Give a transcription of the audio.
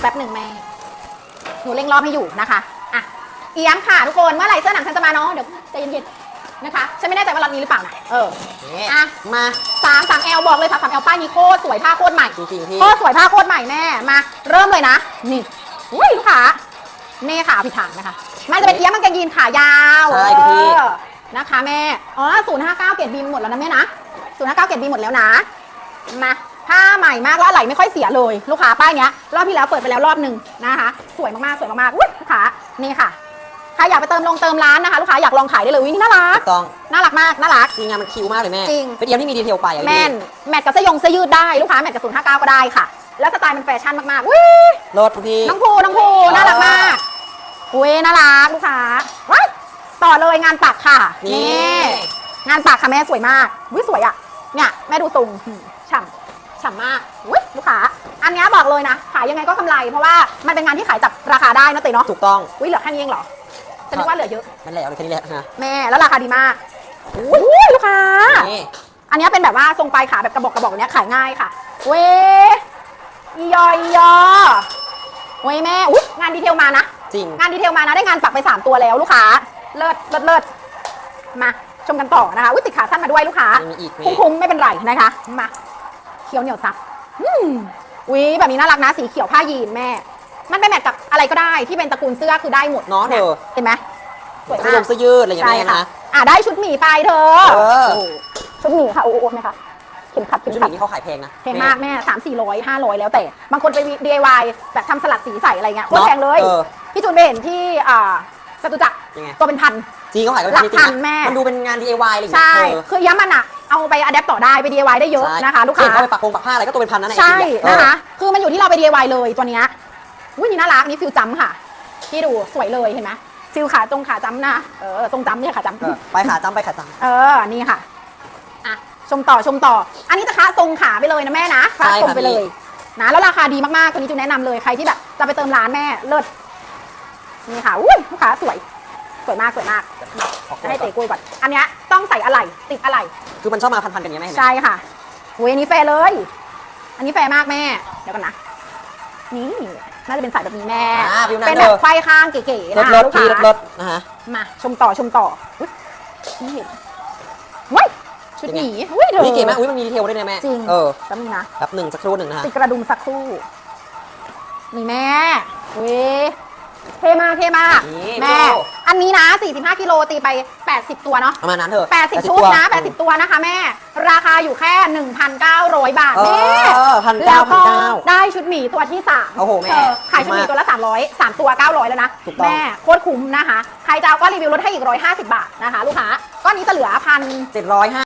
แป๊บหนึ่งแม่ หนูเร่งรอบให้อยู่นะคะ อะ เอียงค่ะทุกคน เมื่อไหร่เสื้อหนังฉันจะมาเนาะ เดี๋ยวใจเย็นๆ นะคะ ฉันไม่แน่ใจว่าล็อตนี้หรือเปล่านะเออนี่อะ มาสามสามแอลบอกเลยค่ะสามแอลป้ายนี้โคตรสวยผ้าโคตรใหม่ จริงๆพี่ โคตรสวยผ้าโคตรใหม่แม่ มา เริ่มเลยนะ นี่อุ้ยลูกค้านี่ค่ะเอาผิดทางนะคะ มันจะเป็นเอี๊ยมมันกางยีนขายาวใช่คุณพี่ เออนะคะแม่ อ๋อศูนย์ห้าเก้าเกรดบีหมดแล้วนะแม่นะศูนย์ห้าเก้าเกรดบีหมดแล้วนะ มา ผ้าใหม่มากแล้วอะไรไม่ค่อยเสียเลย ลูกค้าป้ายเนี้ยรอบที่แล้วเปิดไปแล้วรอบหนึ่งนะคะ สวยมากๆสวยมากๆอุ้ยลูกค้านี่ค่ะใครอยากไปเติมลงเติมร้านนะคะลูกค้าอยากลองขายได้เลยวินี่น่ารักถูกต้อง น่ารักมากน่ารัก จริงงานมันคิวมากเลยแม่จริง เป็นเอียมที่มีดีเทลไปอะแม่นแมทกับเสื้อยงเสื้อยืดได้ลูกค้าแมทกับศูนย์ห้าเก้าก็ได้ค่ะ แล้วสไตล์มันแฟชั่นมากๆวิรถคุณพี่ น้องภูน้องภูน่ารักมากอุ้ยน่ารักลูกค้าว้ายต่อเลยงานปักค่ะนี่ นี่งานปักค่ะแม่สวยมากวิสวยอะเนี่ยแม่ดูทรงหืม ฉ่ำฉ่ำมากอุ้ยลูกค้าอันเนี้ยบอกเลยนะ ขายยังไงก็กำไร เพราะว่ามันเป็นงานที่ขายจับราคาได้นะเตยเนาะถูกต้องอุ้ยเหลือแค่นี้เองเหรอจะนึกว่าเหลือเยอะมันแหละเอาเลยแค่นี้แหละนะแม่แล้วราคาดีมากอุ้ยลูกค้า นี่อันเนี้ยเป็นแบบว่าทรงปลายขาแบบกระบอกกระบอกเนี้ยขายง่ายค่ะ เว้อียออียอเว้ยแม่อุ๊ยงานดีเทลมานะ จริง งานดีเทลมานะได้งานปักไป 3 ตัวแล้วลูกค้า เลิศเลิศเลิศมาชมกันต่อนะคะ อุ้ยติดขาสั้นมาด้วยลูกค้า ยังมีอีกแม่คุ้มๆไม่เป็นไรนะคะ มา เขียวเหนียวซับอืมอุ้ยแบบนี้น่ารักนะสีเขียวผ้ายีนแม่ มันไปแมทกับอะไรก็ได้ที่เป็นตระกูลเสื้อคือได้หมดเนาะเธอเห็นไหมสวยเสื้อมายกงเสื้อยืดอะไรอย่างใช่เงี้ยค่ะ นะ อะได้ชุดหมีไปเธอเออ โโหชุดหมีค่ะโอ้โหไหมคะเข็มขัดเข็มชุดขัดนี้เขาขายแพงนะ แพงมากแม่สามสี่ร้อยห้าร้อยแล้วแต่ บางคนไป DIY แบบทำสลัดสีใส่อะไรเงี้ยโคตรเนาะแพงเลย เออ พี่จูนไปเห็นที่อ่าจตุจักรยังไง ตัวเป็นพันจริงเขาขายกันหลักจริงๆพันอะแม่ มันดูเป็นงาน DIY อะไรอย่างใช่ เงี้ยเออ คือย้ำมันอะ เอาไปอัดแอปต่อได้ไป DIY ได้เยอะใช่นะคะลูกเห็ค้านเขาไปปักพงปักผ้าอะไรก็ตัวเป็นพันนั่นแหละใช่จริงๆอนะคะ คือมันอยู่ที่เราไป DIY เลยตัวเนี้ยอุ้ยนี่น่ารักนี่ฟิลจัมป์ค่ะ ที่ดูสวยเลยเห็นไหมฟิลขาตรงขาจัมป์นะเออทรงจัมป์เนี่ยขาจัมป์เออไปขาจำไปขาจเออนี่ค่ะอะชมต่อชมต่อ อันนี้จะคะทรงขาไปเลยนะแม่นะคะทรงไปเลยนะแล้วราคาดีมากๆตัวนี้จูนแนะนำเลยใครที่แบบจะไปเติมร้านแม่เลิศนี่ค่ะอุ้ยลูกค้าสวยส วยมากสวยมากำขอบคุจะณให้เตะกุยก่อน อันเนี้ยต้องใส่อะไหล่ติดอะไหล่คือมันชอบมาพันๆกันอย่างเงี้ยแม่เห็นไหมใช่ค่ะอุ้ยอันนี้แฟร์เลย อันนี้แฟร์มากแม่ เดี๋ยวกันนะ นี่น่าจะเป็นสายแบบนี้แม่ อ่าฟิวนั้เป็นนแบเธบอไขว้ข้างเก๋ๆรถนะรถลูกพี่ค้ารถรถนะฮะ มา ชมต่อชมต่ออุ๊ยไม่เห็นว้ยชุดเป็นหไง มีอุ้ยเธอ นี่เก๋มากอุ้ยมันมีดีเทลด้วยนะแม่จริง เออแป๊บนึงนะแบบหนึ่งสักครู่หนึ่งนะฮะ ติดกระดุมสักครู่ นี่แม่เว้ยเทมากเทมากนี่แม่ ดู อันนี้นะ 45 กิโลตีไป 80 ตัวเนาะประมาณนั้นเถอะ80 ชุดนะ 80 ตัวนะคะแม่ ราคาอยู่แค่ 1,900 บาทเอแม่อพันแล้เก้าวพัก็นเก้า ได้ชุดหมีตัวที่3โอ้โหแม่ขายชุดหมีตัวละ 300 3 ตัว 900 แล้วนะ ถูกต้อง แม่โคตรคุ้มนะคะ ใครจะเอาก็รีวิวลดให้อีก 150 บาทนะคะ ลูกค้าก็นี้จะเหลือพัน เจ็ดร้อยห้า